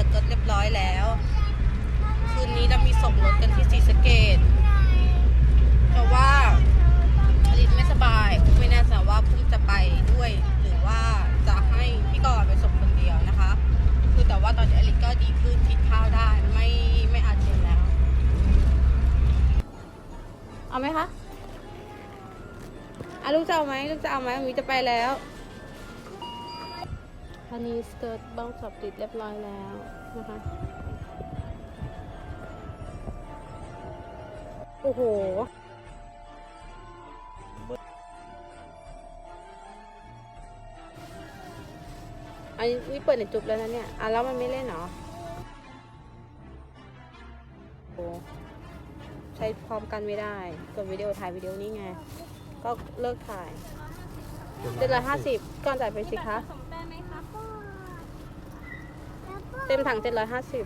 สเกิร์ตเรียบร้อยแล้ว คืนนี้เรามีส่งรถกันที่สีสเกตแต่ว่าอลินไม่สบายไม่แน่ใจว่าพุ่มจะไปด้วย หรือว่าจะให้พี่กรไปส่งคนเดียวนะคะ คือแต่ว่าตอนนี้อลินก็ดีขึ้นกินข้าวได้ไม่ไม่อาเจียนแล้ว เอาไหมคะอลูกจะเอาไหมลูกจะเอาไหมมีจะไปแล้ว อันนี้สเกิร์ตบ้องสับติดเรียบร้อยแล้วนะคะ โอ้โหอันนี้นี่เปิดในจุบแล้วนะเนี่ย อะแล้วมันไม่เล่นเหรอโอ้ใช้พร้อมกันไม่ได้กดวิดีโอถ่ายวิดีโอนี่ไง ก็เลิกถ่ายเจ็ดร้อยห้าสิบก่อนจ่ายไปสิคะ ผสมได้ไหมครับพ่อแล้วก็ เต็มถังเจ็ดร้อยห้าสิบ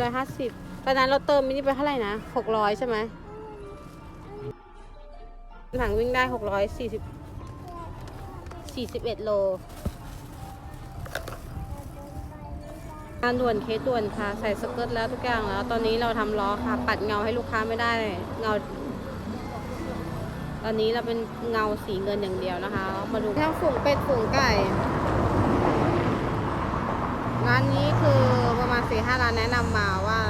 ร้อยห้าสิบตอนนั้นเราเติมมินิไปเท่าไหร่นะหกร้อยใช่ไหมถังวิ่งได้หกร้อยสี่สิบสี่สิบเอ็ดโลงานด่วนเคสด่วนค่ะ ใส่สเกิร์ตแล้วทุกอย่างแล้ว ตอนนี้เราทำล้อค่ะ ปัดเงาให้ลูกค้าไม่ได้ เงา ตอนนี้เราเป็นเงาสีเงินอย่างเดียวนะคะ มาดูทั้งฝูงเป็ดฝูงไก่ ร้านนี้คือประมาณสี่ห้าร้านแนะนำมาว่า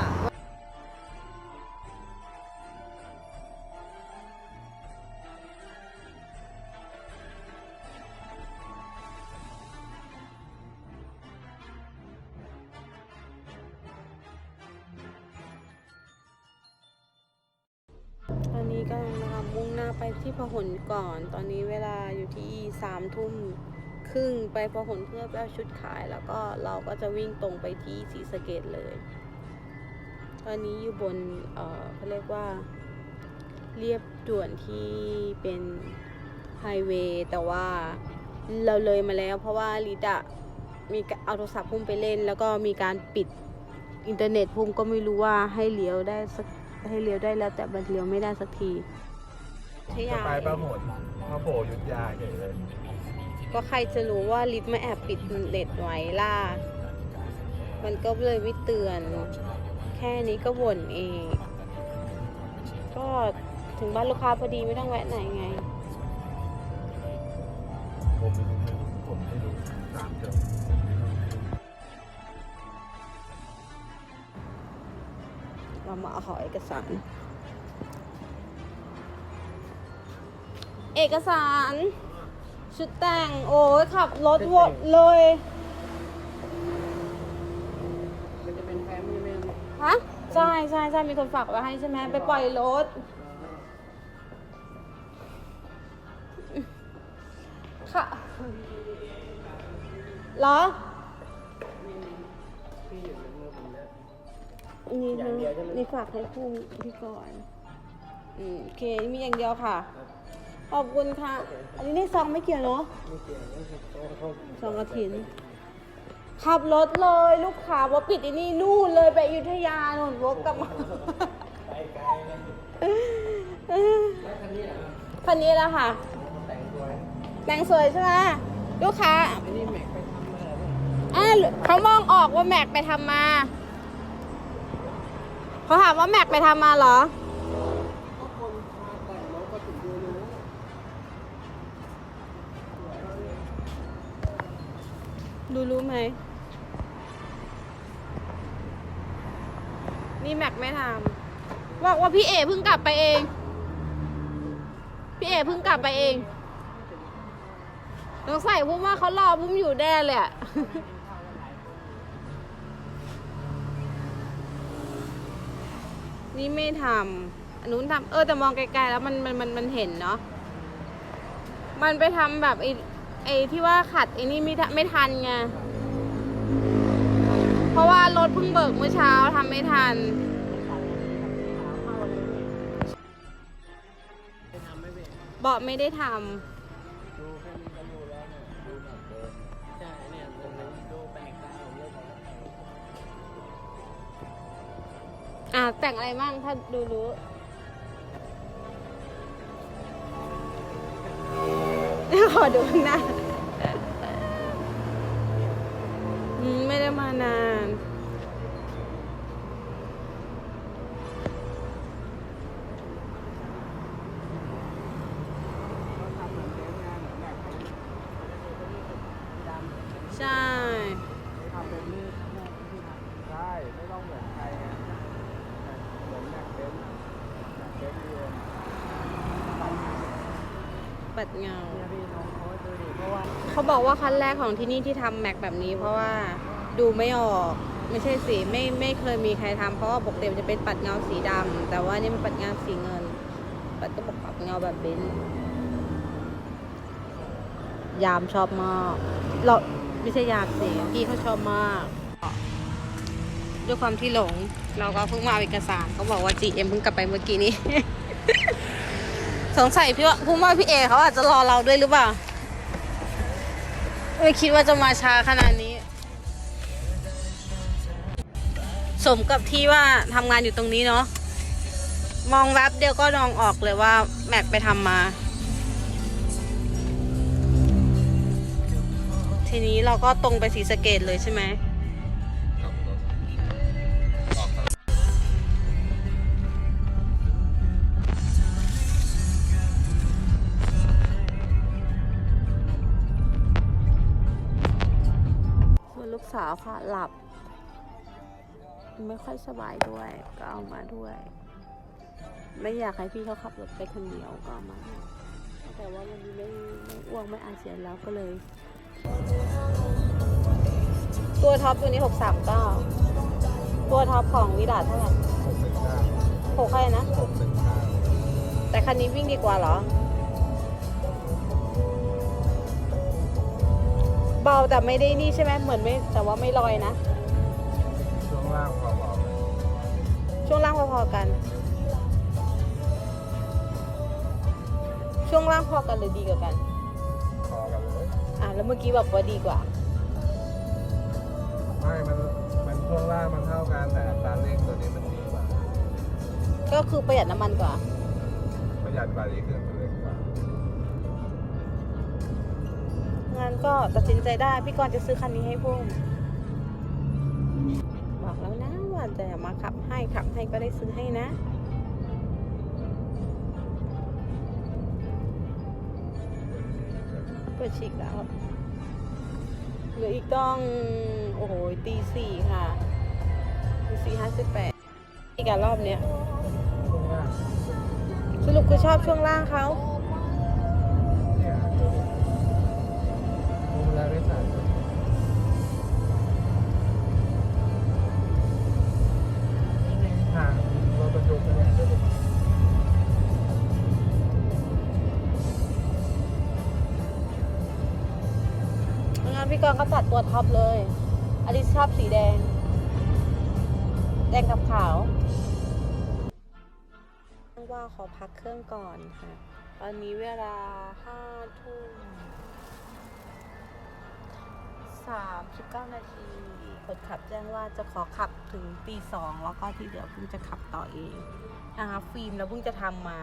ก่อน ตอนนี้เวลาอยู่ที่สามทุ่มครึ่งไปพอหลเพื่อไปเอาชุดขายแล้วก็เราก็จะวิ่งตรงไปที่ศรีสะเกดเลย ตอนนี้อยู่บนเอ่อเขาเรียกว่า เรียบด่วนที่เป็นไฮเวย์แต่ว่าเราเลยมาแล้วเพราะว่าลิดอะมีเอาโทรศัพท์พุ่มไปเล่น แล้วก็มีการปิดอินเทอร์เน็ตพุ่มก็ไม่รู้ว่าให้เลี้ยวได้สักให้เลี้ยวได้แล้วแต่มันเลี้ยวไม่ได้สักที ทจะยาไปปลาหมดมาโผล่ยุดยาเฉยเลยก็ใครจะรู้ว่าลิฟต์ไม่แอบปิดเน็ตไว้ล่ะ มันก็เลยไม่เตือน แค่นี้ก็บ่นเอง ก็ถึงบ้านลูกค้าพอดีไม่ต้องแวะไหนไง ผมไม่รู้ผมไม่รู้สามจบเรามาเอาขอเอกสาร เอกสาร ชุดแต่ง โอ้ยขับรถวนเลย มันจะเป็นแฟ้มใช่ไหมครับฮะ ใช่ใช่ใช่มีคนฝากไว้ให้ใช่ไหมไปปล่อยรถ ค่ะเหรอ พี่อยู่ในมือผมแล้วนี่อย่างเดียวใช่ไหมนี่ฝากให้คู่พี่ก่อนอืมโอเค มีอย่างเดียวค่ะ ขอบคุณค่ะ อันนี้ในซองไม่เกี่ยวเนาะไม่เกี่ยวนะครับเพราะว่าเขาซองกระถิน ขับรถเลยลูกค้าว่าปิดไอ้นี่นู่นเลยไปอยุธยาหนุนวกกลับมาไปไกลนะเออแล้วคันนี้เหรอครับคันนี้แหละค่ะ แต่งตัวแต่งสวยใช่ไหมลูกค้าอันนี้แม็กไปทำมาแล้วอ่าเขามองออกว่าแม็กไปทำมา เขาถามว่าแม็กไปทำมาเหรอูรู้ไหม นี่แม็กไม่ทำบอกว่าพี่เอเพิ่งกลับไปเอง พี่เอเพิ่งกลับไปเองต้องใส่พุ่มว่าเขารอพุ่มอยู่แน่เลยอะนี่ไม่ทำอันนู้นทำเออแต่มองไกลๆแล้วมันมันมันมันเห็นเนาะ มันไปทำแบบไอ ไอ้ที่ว่าขัดไอ้นี่ไม่ทไม่ทันไง เพราะว่ารถเพิ่งเบิกเมื่อเช้าทำไม่ทัน เบาะไม่ได้ทดูแค่นี้ก็รู้แล้วเนี่ยดูแบบเดิมใช่เนี่ยผมดูแปลกตาผมเลยบอกว่าำอ่าแต่งอะไรมั่งถ้าดูรู้ ขอดูข้างหน้าไม่ได้มานาน เขาทำเหมือนเต็นท์งานเหมือนแบบเขาดำ ใช่ ทำเป็นนี่ใช่ไม่ต้องเหมือนใครไงเหมือนแบบเต็นท์แบบเต็นท์รวม ปัดเงา เนี่ยพี่น้องเขาดูดิ เพราะว่าเขาบอกว่าคันแรกของที่นี่ที่ทำแม็กแบบนี้ เพราะว่าดูไม่ออกไม่ใช่สีไม่ไม่เคยมีใครทำเพราะว่าปกติมันจะเป็นปัดเงาสีดำแต่ว่านี่มันปัดเงาสีเงิน ปัดก็บอกปัดเงาแบบเบนซ์ยามชอบมากเราไม่ใช่ยามสิพี่เขาชอบมาก ด้วยความที่หลง เราก็เพิ่งมาเอาเอกสารเขาบอกว่า GM เพิ่งกลับไปเมื่อกี้นี้ สงสัยพี่ว่าพุ่งว่าพี่เอเขาอาจจะรอเราด้วยหรือเปล่า ไม่คิดว่าจะมาช้าขนาดนี้ สมกับที่ว่าทำงานอยู่ตรงนี้เนาะมองแวบเดียวก็นองออกเลยว่า แม็กไปทำมา ทีนี้เราก็ตรงไปสีสเกตเลยใช่ไหมาวค่ะ หลับ ไม่ค่อยสบายด้วย ก็เอามาด้วย ไม่อยากให้พี่เขาขับรถไปคนเดียวก็เอามา แต่ว่าวันนี้ไม่ไม่อ้วกไม่อาเจียนแล้วก็เลย ตัวท็อปตัวนี้หกสามเก้าตัวท็อปของวิดาเท่าไหร่หกหนึ่งเก้าหกใครนะหกหนึ่งเก้าแต่คันนี้วิ่งดีกว่าเหรอ เบาแต่ไม่ได้นี่ใช่ไหมเหมือนไม่แต่ว่าไม่ลอยนะ ช่วงล่างพอบอกเลยช่วงล่างพอๆกัน ช่วงล่างพอกันหรือดีกว่ากันพอกันเลย อะแล้วเมื่อกี้บอกว่าดีกว่า ไม่ มัน มันช่วงล่างมันเท่ากันแต่อัตราเร่งตัวนี้มันดีกว่า ก็คือประหยัดน้ำมันกว่า ประหยัดกว่าดีเค นั้นก็ตัดสินใจได้พี่กรณ์จะซื้อคันนี้ให้พุ่มบอกแล้วนะว่าจะมาขับให้ขับให้ก็ได้ซื้อให้นะเปิดฉีกแล้วเหลืออีกต้อง โอ้โหตีสี่ค่ะตีสี่ห้าสิบแปดอีการรอบเนี้ยสรุปคือชอบช่วงล่างเขา ไม่สั่นทางรถบรรทุกเนี่ยจะเป็นงั้นพี่กรณ์ก็ตัดตัวท็อปเลยอลิซชอบสีแดง แดงกับขาว ว่าขอพักเครื่องก่อนค่ะ ตอนนี้เวลาห้าทุ่มสามสิบเก้านาที คนขับแจ้งว่าจะขอขับถึงตีสองแล้วก็ที่เหลือเพิ่งจะขับต่อเองนะคะฟิล์มเราเพิ่งจะทำมา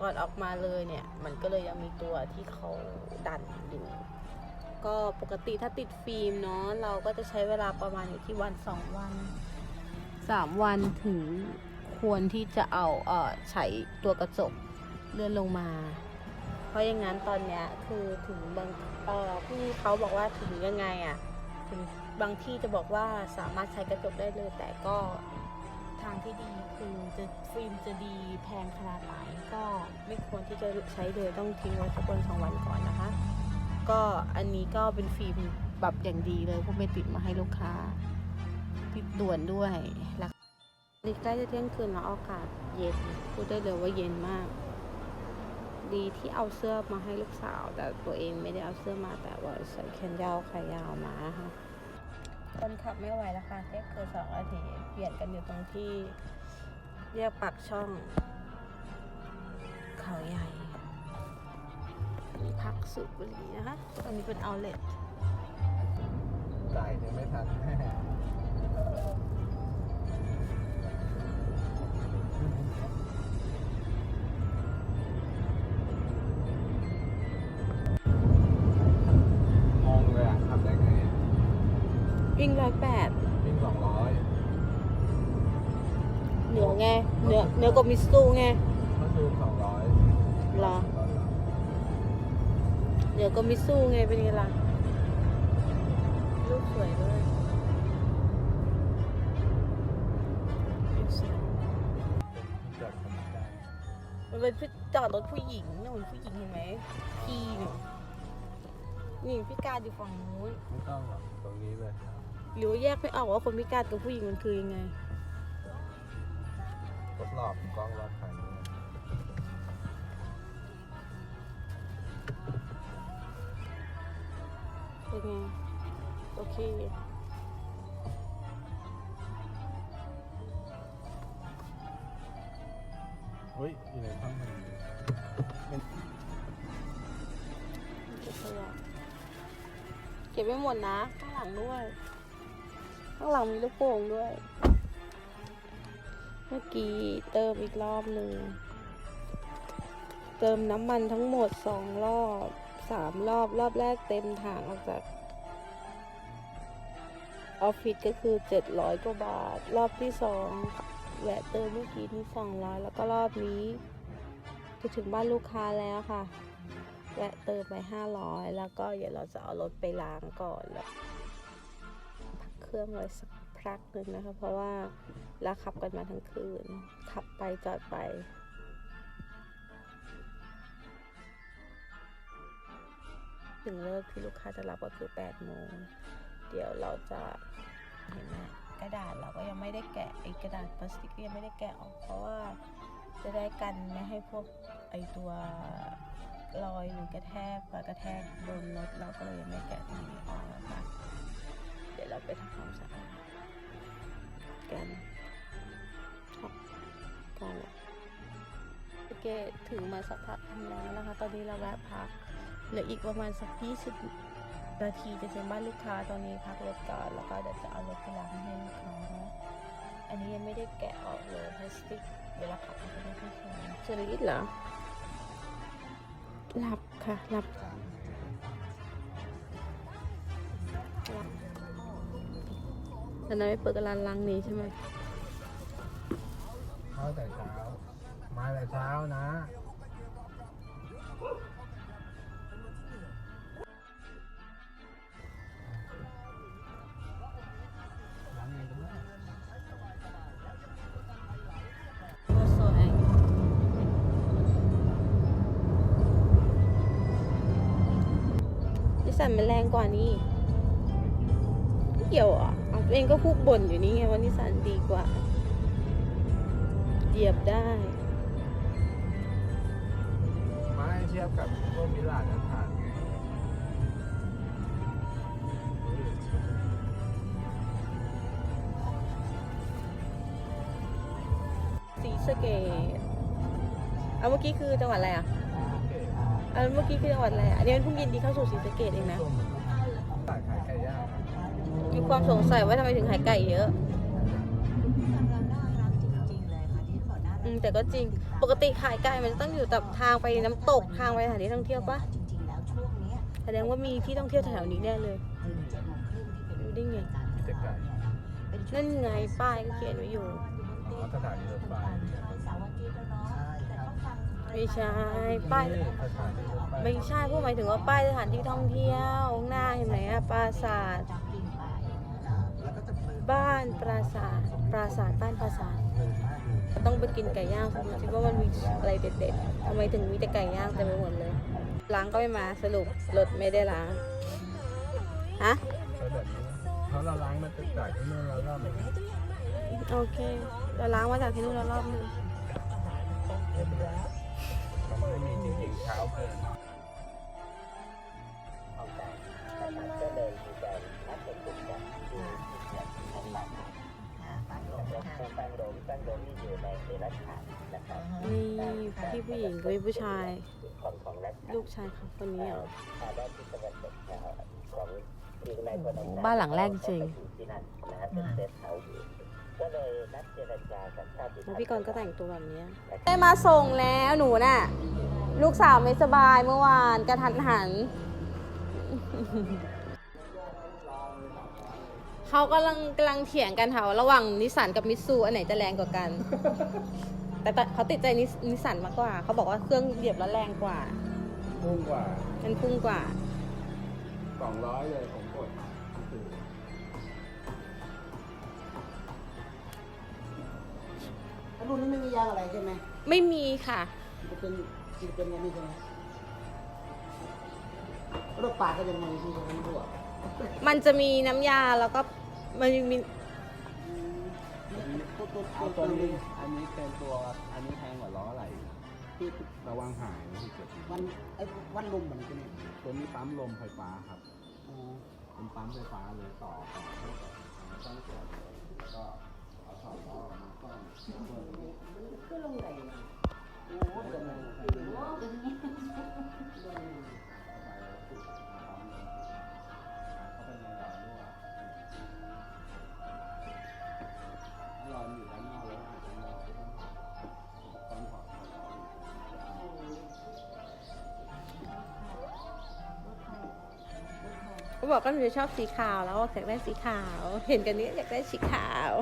ก่อนออกมาเลยเนี่ย มันก็เลยยังมีตัวที่เขาดันอยู่ก็ปกติถ้าติดฟิล์มเนาะเราก็จะใช้เวลาประมาณอยู่ที่วันสองวันสามวันถึงควรที่จะเอาเอ่อใช้ตัวกระจกเลื่อนลงมา เพราะอย่างนั้นตอนเนี้ยคือถึงบาง เอ่อพี่เขาบอกว่าถึงยังไงอะถึงบางที่จะบอกว่าสามารถใช้กระจกได้เลย แต่ก็ทางที่ดีคือจะฟิล์มจะดีแพงขนาดไหนก็ไม่ควรที่จะใช้เลยต้องทิ้งไว้สักวันสองวันก่อนนะคะ ก็อันนี้ก็เป็นฟิล์มแบบอย่างดีเลยพวกไปติดมาให้ลูกค้า ติดด่วนด้วยแล้วนี่ใกล้จะเที่ยงคืนแล้วอากาศเย็นพูดได้เลยว่าเย็นมาก ดีที่เอาเสื้อมาให้ลูกสาว แต่ตัวเองไม่ได้เอาเสื้อมาแต่ว่าใส่แขนยาวขายาวมาค่ะคนขับไม่ไหวแล้วค่ะเที่ยงคืนสองนาทีเปลี่ยนกันอยู่ตรงที่เรียกปากช่อง เขาใหญ่พักสุบุรีนะคะตรงนี้เป็นเอาเล t จ่ายยังไม่ทัน กว่ามิสซูไงเมื่อคืนสองร้อยเหรอเหนือกว่ามิสซูไงเป็นไงล่ะรูปสวยด้วยรูปสวยเกิดสนใจมันเป็นพี่จอดรถผู้หญิงนะเหมือนผู้หญิงเห็นไหมพี่เนี่ยนี่พี่การอยู่ฝั่งนู้นไม่ต้องหรอกตรงนี้เลยหรือว่าแยกไม่ออกว่าคนพิการกับผู้หญิงมันคือยังไง ทดสอบกล้องรอบคันนี้เป็นไงโอเคเฮ้ยอยู่ในห้องมันเก็บขยะเก็บไม่หมดนะ ข้างหลังด้วย ข้างหลังมีลูกโป่งด้วย เมื่อกี้เติมอีกรอบหนึ่ง เติมน้ำมันทั้งหมดสองรอบสามรอบรอบแรกเต็มถังออกจากออฟฟิศก็คือเจ็ดร้อยกว่าบาท รอบที่สองแวะเติมเมื่อกี้นี่สองร้อยแล้วก็รอบนี้จะถึงบ้านลูกค้าแล้วค่ะ แวะเติมไปห้าร้อยแล้วก็เดี๋ยวเราจะเอารถไปล้างก่อนแล้วพักเครื่องไว้สัก พักหนึ่งนะคะ เพราะว่าเราขับกันมาทั้งคืน ขับไปจอดไปถึงเลิกที่ลูกค้าจะรับก็คือ8โมง เดี๋ยวเราจะเห็นไหมกระดาษเราก็ยังไม่ได้แกะไอ้กระดาษพลาสติกยังไม่ได้แกะออก เพราะว่าจะได้กันไม่ให้พวกไอ้ตัวรอยหรือกระแทกกระแทกโดนรถเราก็เลยยังไม่แกะตรงนี้ออกนะคะเดี๋ยวเราไปทำความสะอาด กันครับกันโอเคถึงมาสักพักหนึ่งแล้วนะคะ ตอนนี้เราแวะพักเหลืออีกประมาณสัก20นาทีจะถึงบ้านลูกค้าตอนนี้พักรถก่อนแล้วก็เดี๋ยวจะเอารถไปล้างให้ลูกค้านะอันนี้ยังไม่ได้แกะออกเลยพลาสติกเดี๋ยวเราขับไปให้พี่ชมเชอรี่เหรอหลับค่ะหลับ แต่นายไม่เปิดกระลานล้างนี้ใช่ไหมเข้าแต่เช้า มาแต่เช้านะ ล้างเองก็ได้ก็สวยนิสสันมันแรงกว่านี้ไม่เกี่ยวอะเอา ตัวเองก็พูดบ่นอยู่นี่ไงว่านิสสันดีกว่าเหยียบได้มาให้เทียบกับพวกมิลานนั้นผ่านไงสีสะเกตเอาเมื่อกี้คือจังหวัดอะไรอะเอาเมื่อกี้คือจังหวัดอะไรอะอันนี้มันเพิ่งยินดีเข้าสู่สีสะเกตเองนะตลา ความสงสัยว่าทำไมถึงขายไก่เยอะ อืมแต่ก็จริง ปกติขายไก่มันจะต้องอยู่แต่ทางไปน้ำตกทางไปสถานที่ท่องเที่ยวปะแสดงว่ามีที่ท่องเที่ยวแถวๆนี้แน่เลยรู้ได้ไง มีแต่ไก่นั่นไงป้ายก็เขียนไว้อยู่ อ๋อสถานีรถไฟเนี่ยไม่ใช่ ป้าย นี่สถานีรถไฟ ไม่ใช่พูดหมายถึงว่าป้ายสถานที่ท่องเที่ยวข้างหน้าเห็นไหมอะปราสาท บ้านปราสาทปราสาทบ้านปราสาทต้องไปกินไก่ย่างคุณคิดว่ามันมีอะไรเด็ดๆทำไมถึงมีแต่ไก่ย่างเต็มไปหมดเลยล้างก็ไม่มาสรุปรถไม่ได้ล้างฮะเพราะเราล้างมันจะจากที่นู่นแล้วก็มันโอเค เราล้างมาจากที่นู่นแล้วรอบนึงมันไม่มีจริงๆเช้าเกิน นี่พี่ผู้หญิงกับพี่ผู้ชายลูกชายเขาคนนี้เหรอบ้านหลังแรกจริงแล้วพี่กรณ์ก็แต่งตัวแบบนี้ได้มาส่งแล้วหนูน่ะ ลูกสาวไม่สบายเมื่อวานกระทันหัน เขากำลังกำลังเถียงกันค่ะว่าระหว่างนิสสันกับมิตซูอันไหนจะแรงกว่ากัน แต่แต่เขาติดใจนิสนิสสันมากกว่า เขาบอกว่าเครื่องเหยียบแล้วแรงกว่า พุ่งกว่ามันพุ่งกว่า สองร้อยเลยผมกดคือแล้วรุ่นนี้ไม่มียางอะไรใช่ไหมไม่มีค่ะ มันจะเป็นมันจะเป็นอย่างนี้ใช่ไหมรถปาดก็ยังมีที่จะเป็นรั่วมันจะมีน้ำยาแล้วก็ มันมีตัวตัวเอาตัตัววนี้นี้อันนี้เป็นตัวอันนี้แพงกว่าล้ออะไรที่ระวังหายนะที่เกิดวันไอ้วันลมเหมือนกันเนี่ยตัวนี้ปั๊มลมไฟฟ้าครับอ๋อเป็นปั๊มไฟฟ้าเลยต่อต่อเข้ากับต้องเสียบแล้วก็เอาถอดล้อออกมาต้องเปิดนี้ก็ลงไหนนะโอ้โหเดี๋ยวน บอกก็หนูจะชอบสีขาวแล้วอยากได้สีขาว เห็นกันนี้อยากได้สีขาว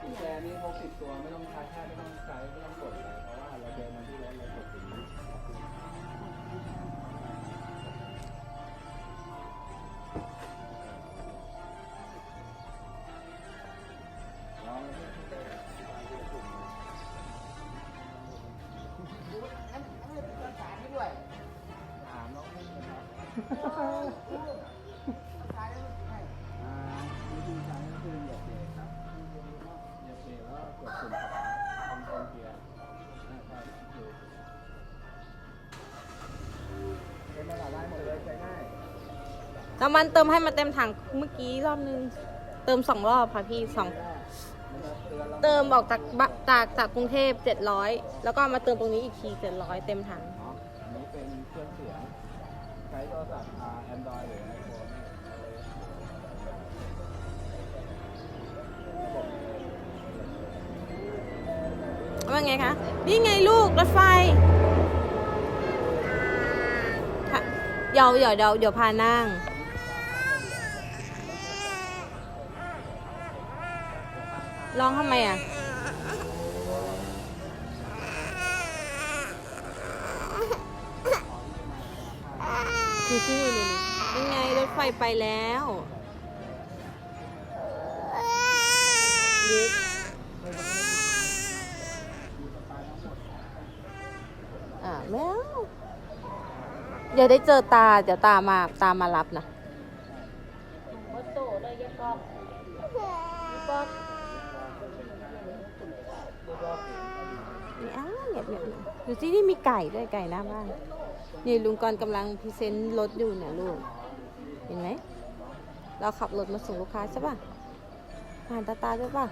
กุญแจนี้พกติบตัวไม่ต้องใช้แค่ไม่ต้องใช้ไม่ต้องก น้ำมันเติมให้มาเต็มถังเมื่อกี้รอบนึง เติมสองรอบค่ะพี่สองเติมออกจากบะจากจากกรุงเทพ700แล้วก็มาเติมตรงนี้อีกทีเต็มถังอันนี้เป็นเครื่องเสียงใช้โทรศัพท์อ่า Android หรือ iPhone ว่าไงคะ นี่ไงลูกรถไฟเดี๋ยวเดี๋ยวเดี๋ยวเดี๋ยวพานั่ง ร้องทำไมอะดูสิดูนี่ยังไงรถไฟไปแล้วอ่าแมวอย่าได้เจอตา เดี๋ยวตามาตามารับนะวัดโตเลยยักษ์ก็นี่อ้าว เงียบเงียบเงียบดูสินี่มีไก่ด้วยไก่หน้าบ้านนี่ลุงกรณ์กำลังพรีเซนต์รถอยู่เนี่ยลูก เห็นไหม เราขับรถมาส่งลูกค้าใช่ป่ะผ่านตาตาด้วยป่ะ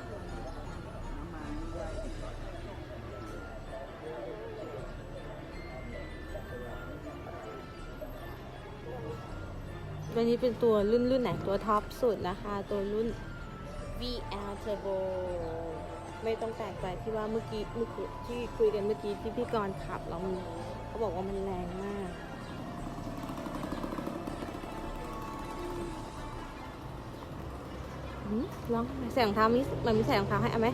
ตัวนี้เป็นตัวรุ่นรุ่นไหน ตัวท็อปสุดนะคะ ตัวรุ่น VL Turbo ไม่ต้องแปลกใจที่ว่าเมื่อกี้เมื่อกี้ที่คุยกันเมื่อกี้ที่พี่กรณ์ขับแล้วมันเขาบอกว่ามันแรงมากหืมลองใส่รองเท้ามิมันมีใส่รองเท้าให้เอาไหม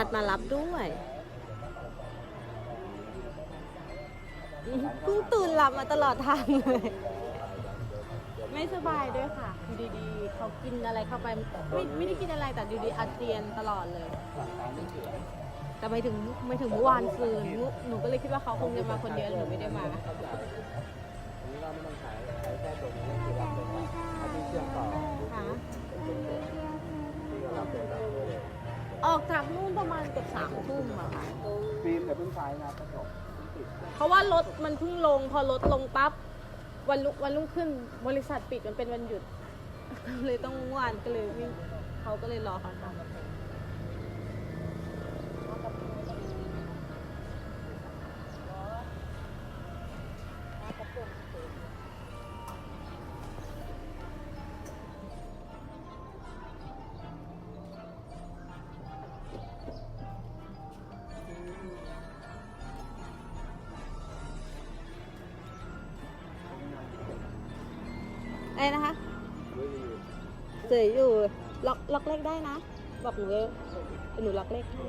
นานัดมารับด้วยอืมเพิ่งตื่นหลับมาตลอดทางเลย ไม่สบายด้วยค่ะอยู่ดีๆเขากินอะไรเข้าไปไม่ไม่ได้กินอะไรแต่อยู่ดีอาเจียนตลอดเลย แต่ไม่ถึงไม่ถึงเมื่อวานซืนหนูหนูก็เลยคิดว่าเขาคงจะมาคนเดียวหนูไม่ได้มาอันนี้เราไม่ต้องใช้ใช้แค่ตัวนี้คือรับเป็นแบบอันนี้เชื่อมต่อค่ะ ออกจากนู่นประมาณเกือบสามทุ่มอะค่ะ ฟิล์มแต่เพิ่งใช้นะกระจกปิดเพราะว่ารถมันเพิ่งลง พอรถลงปั๊บวันลุกวันรุ่งขึ้นบริษัทปิดมันเป็นวันหยุด เลยต้องเมื่อวานก็เลยวิ่งเขาก็เลยรอเขาทำ เสยอยู่ล็อกล็อกเลขได้นะ บอกหนูเลยหนูล็อกเลขให้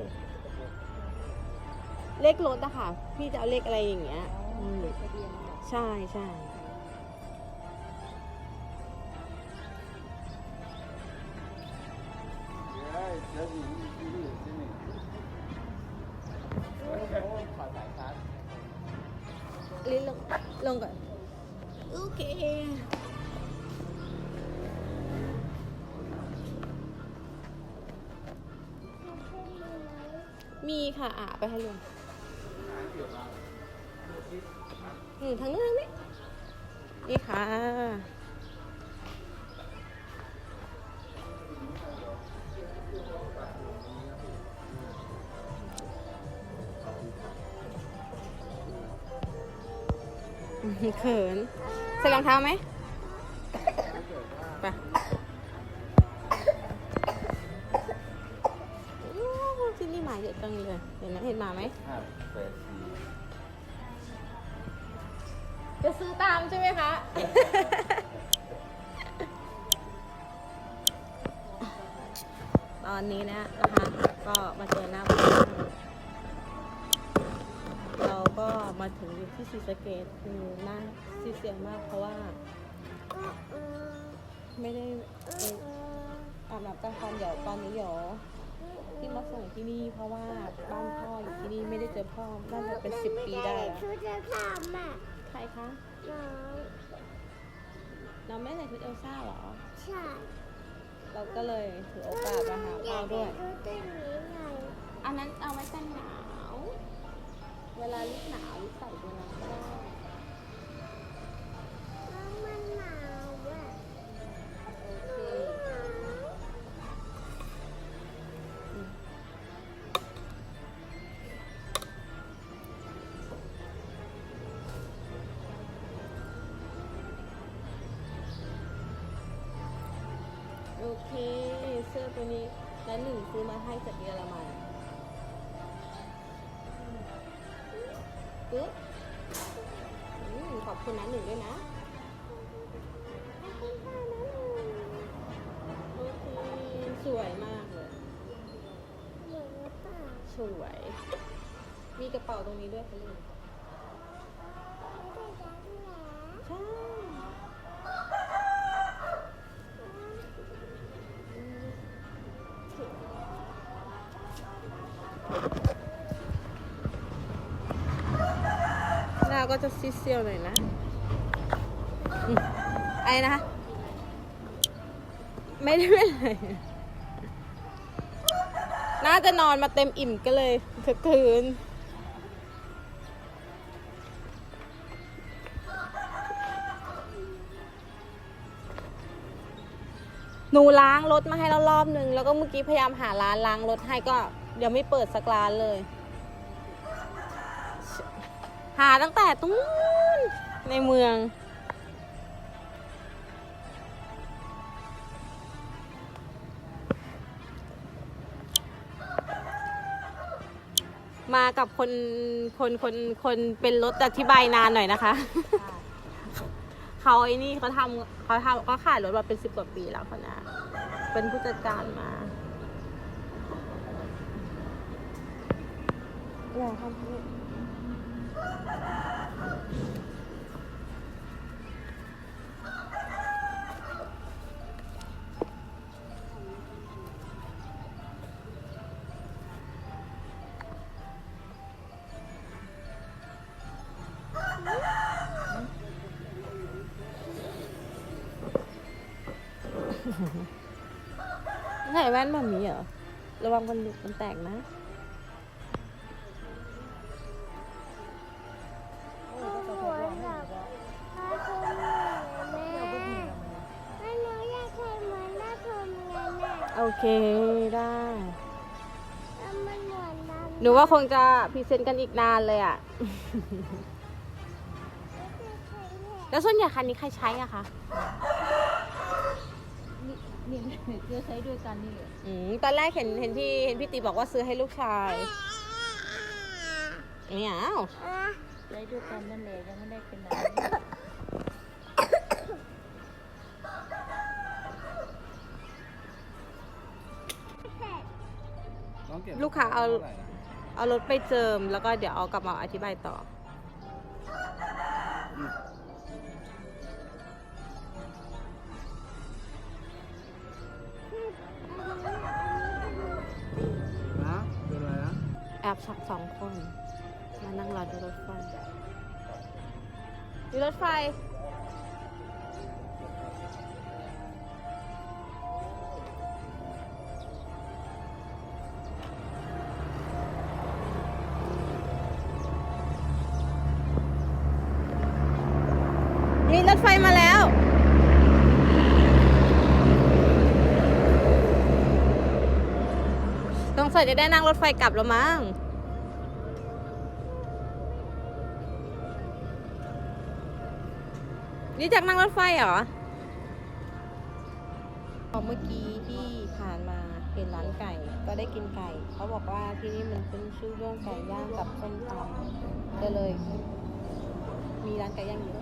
เลขรถอะค่ะ พี่จะเอาเลขอะไรอย่างเงี้ยอืมใช่ใช่ มีค่ะอะไปให้ลุงอืมทางนู้นทางนี้นี่ค่ะเขินใส่รองเท้าไหม ไหมเห็นหมาไหม ห้าแปดสี่จะซื้อตามใช่ไหมคะ ตอนนี้นะนะคะ ก็มาเจอหน้าบ้านเราก็มาถึงอยู่ที่ศรีสะเกดคือหน้าซีเสียมากเพราะว่า ไม่ได้เอ่ออาบน้ำแต่งฟันเดี๋ยวตอนนี้เดี๋ยว ที่มาส่งที่นี่เพราะว่าบ้านพ่ออยู่ที่นี่ไม่ได้เจอพ่อน่าจะเป็นสิบปีได้แล้วชุดจะทำอะใครคะน้องเราไม่ใส่ชุดเอลซ่าเหรอ ใช่เราก็เลยถือโอกาสมาหาพ่อด้วยชุดตัวนี้ไงอันนั้นเอาไว้กันหนาว เวลาลูกหนาวลูกใส่ตัวนั้นก็ได้ วย มีกระเป๋าตรงนี้ด้วยค่ะลูกใช่หน้าก็จะซีเซียวหน่อยนะไอ้นะคะไม่ได้เป็นไร น่าจะนอนมาเต็มอิ่มก็เลยคึกคืน หนูล้างรถมาให้แล้วรอบนึง แล้วก็เมื่อกี้พยายามหาร้านล้างรถให้ก็เดี๋ยวไม่เปิดสักร้านเลย หาตั้งแต่ตรงนู้นในเมือง มากับคนคนคนคนเป็นรถอธิบายนานหน่อยนะคะ เขาไอ้นี่เขาทำเขาทำเขาขายรถมาเป็นสิบกว่าปีแล้วเขานะเป็นผู้จัดการมาอย่าทำ แว่นมามีเหรอ ระวังมันมันแตกนะ โอเคได้ หนูว่าคงจะพรีเซนต์กันอีกนานเลยอะ แล้วส่วนใหญ่คันนี้ใครใช้อะคะ นี่นี่เพื่อใช้ด้วยกันนี่แหละอืมตอนแรกเห็นเห็นพี่เห็นพี่ตีบอกว่าซื้อให้ลูกชายไม่เอาอะใช้ด้วยกันนั่นแหละยังไม่ได้เป็นไหนเสร็จต้องเก็บลูกค้าเอาท่ไหร่นะเอารถไปเจิมแล้วก็เดี๋ยวเอากลับมาอธิบายต่อ แอบสักสองคน มานั่งรอดูรถไฟดูรถไฟ นี่รถไฟมาแล้วต้องใส่จะได้นั่งรถไฟกลับแล้วมั้ง นี่จากนั่งรถไฟเหรอพอเมื่อกี้ที่ผ่านมาเห็นร้านไก่ ก็ได้กินไก่ เขาบอกว่าที่นี่มันเป็นชื่อเรื่องไก่ย่างกับส้มตำก็เลย มีร้านไก่ย่างเยอะ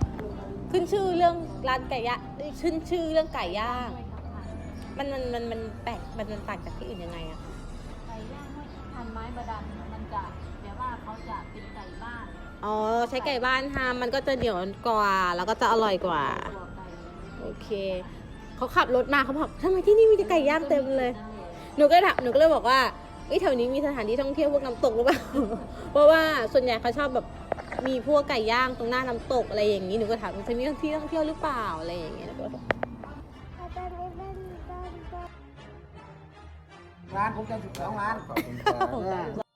ขึ้นชื่อเรื่องร้านไก่ย่างขึ้นชื่อเรื่องไก่ย่าง มันมันมันมันแปลกมันมันต่างจากที่อื่นยังไงอะไก่ย่างไม่พันไม้บาดัน อ๋อใช้ไก่บ้านทำมันก็จะเหนียวกว่า แล้วก็จะอร่อยกว่าตัวไก่โอเค เขาขับรถมาเขาบอกทำไมที่นี่มีแต่ไก่ย่างเต็มเลย หนูก็เลยถามหนูก็เลยบอกว่าเอ้ยแถวนี้มีสถานที่ท่องเที่ยวพวกน้ำตกหรือเปล่า เพราะว่าส่วนใหญ่เขาชอบแบบมีพวกไก่ย่างตรงหน้าน้ำตกอะไรอย่างนี้หนูก็ถามมันจะมีที่ท่องเที่ยวหรือเปล่าอะไรอย่างเงี้ยแล้วก็บอกเอาตอนนี้เป็นตอนร้านผมจะสิบสองล้าน